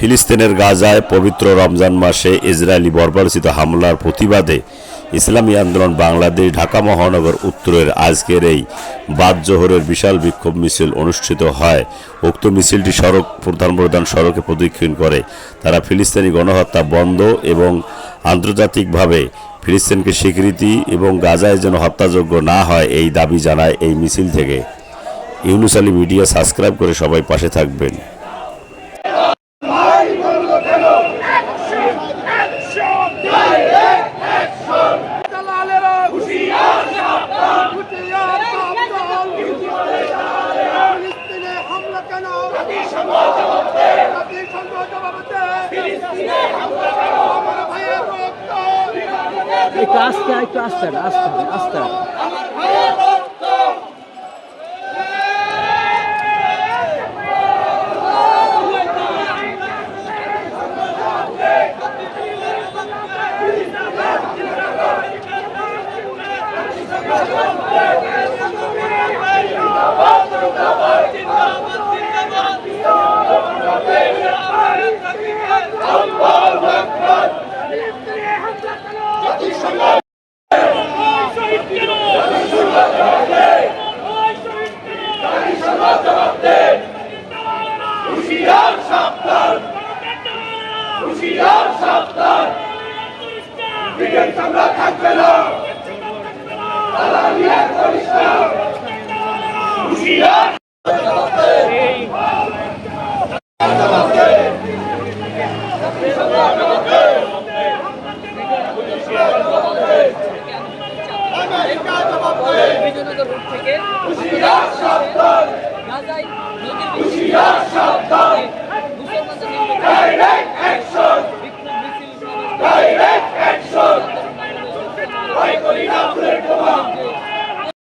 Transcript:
ফিলিস্তিনের গাজায় পবিত্র রমজান মাসে ইসরায়েলি বর্বরচিত হামলার প্রতিবাদে ইসলামী আন্দোলন বাংলাদেশ ঢাকা মহানগর উত্তরের আজকের এই বাদ জোহরের বিশাল বিক্ষোভ মিছিল অনুষ্ঠিত হয়। উক্ত মিছিলটি সড়ক প্রধান প্রধান সড়কে প্রদক্ষিণ করে। তারা ফিলিস্তিনি গণহত্যা বন্ধ এবং আন্তর্জাতিকভাবে ফিলিস্তিনকে স্বীকৃতি এবং গাজায় যেন হত্যাযোগ্য না হয় এই দাবি জানায় এই মিছিল থেকে। ইউনুস আলী মিডিয়া সাবস্ক্রাইব করে সবাই পাশে থাকবেন। একটু আস্তে একটু আস্তে আস্তে আস্তে। আমার ভাইয়ের হুঁশিয়ার সাবধান। হুঁশিয়ার সাবধান। ব্রিগেড কামরা থাকবে না। দালালি আর করিস না। হুঁশিয়ার